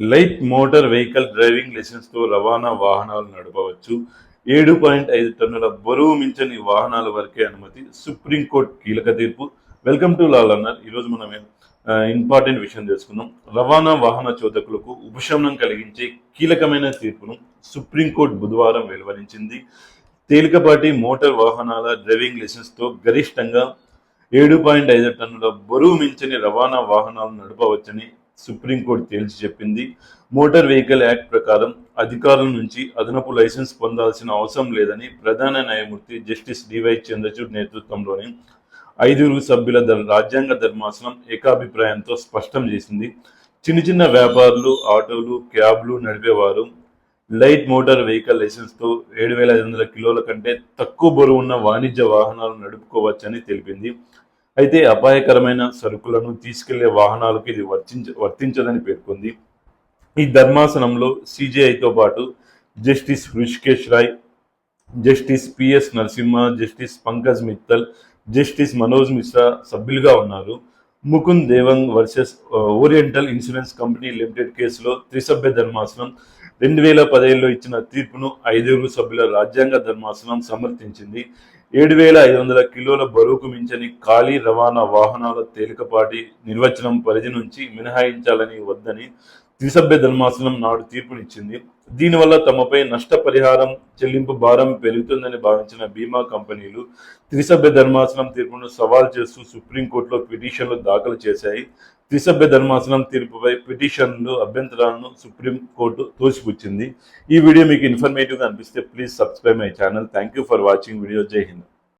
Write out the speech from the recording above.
Light motor vehicle driving లైసెన్స్తో రవాణా వాహనాలు నడపవచ్చు. ఏడు పాయింట్ ఐదు టన్నుల బరువు మించని వాహనాల వరకే అనుమతి. సుప్రీంకోర్టు కీలక తీర్పు. వెల్కమ్ టు లాల్ అన్నర్. ఈరోజు మనం ఇంపార్టెంట్ విషయం తెలుసుకుందాం. రవాణా వాహన చోదకులకు ఉపశమనం కలిగించే కీలకమైన తీర్పును సుప్రీంకోర్టు బుధవారం వెలువరించింది. తేలికపాటి మోటార్ వాహనాల డ్రైవింగ్ లైసెన్స్తో గరిష్టంగా ఏడు పాయింట్ ఐదు టన్నుల బరువు మించని రవాణా వాహనాలు నడపవచ్చని సుప్రీంకోర్టు తేల్చి చెప్పింది. మోటార్ వెహికల్ యాక్ట్ ప్రకారం అధికారుల నుంచి అదనపు లైసెన్స్ పొందాల్సిన అవసరం లేదని ప్రధాన న్యాయమూర్తి జస్టిస్ డివై చంద్రచూడ్ నేతృత్వంలోని ఐదుగురు సభ్యుల రాజ్యాంగ ధర్మాసనం ఏకాభిప్రాయంతో స్పష్టం చేసింది. చిన్న చిన్న వ్యాపారులు ఆటోలు క్యాబ్లు నడిపేవారు. లైట్ మోటార్ వెహికల్ లైసెన్స్తో ఏడు వేల ఐదు వందల కిలోల కంటే తక్కువ బరువున్న వాణిజ్య వాహనాలు నడుపుకోవచ్చని తెలిపింది. అయితే అపాయకరమైన సరుకులను తీసుకెళ్ళే వాహనాలకు ఇది వర్తించ వర్తించదని పేర్కొంది. ఈ ధర్మాసనంలో సిజేఐతో పాటు justice Hrishikesh Roy justice P S Narasimha justice Pankaj Mithal justice Manoj Mishra సభ్యులుగా ఉన్నారు. Mukund Devang versus oriental insurance company limited కేసులో త్రిసభ్య ధర్మాసనం రెండు వేల పదేళ్ళలో ఇచ్చిన తీర్పును ఐదుగురు సభ్యుల రాజ్యాంగ ధర్మాసనం సమర్థించింది. ఏడు వేల ఐదు వందల కిలోల బరువుకు మించని ఖాళీ రవాణా వాహనాల తేలికపాటి నిర్వచనం పరిధి నుంచి మినహాయించాలని వద్దని త్రిసభ్య ధర్మాసనం నాడు తీర్పునిచ్చింది. దీనివల్ల తమపై నష్టపరిహారం చెల్లింపు భారం పెరుగుతుందని భావించిన బీమా కంపెనీలు త్రిసభ్య ధర్మాసనం తీర్పును సవాల్ చేస్తూ సుప్రీంకోర్టులో పిటిషన్లు దాఖలు చేశాయి. త్రిసభ్య ధర్మాసనం తీర్పుపై పిటిషన్లు అభ్యంతరాలను సుప్రీంకోర్టు తోసిపుచ్చింది. ఈ వీడియో మీకు ఇన్ఫర్మేటివ్గా అనిపిస్తే please subscribe my channel. Thank you for watching. Video Jai Hind.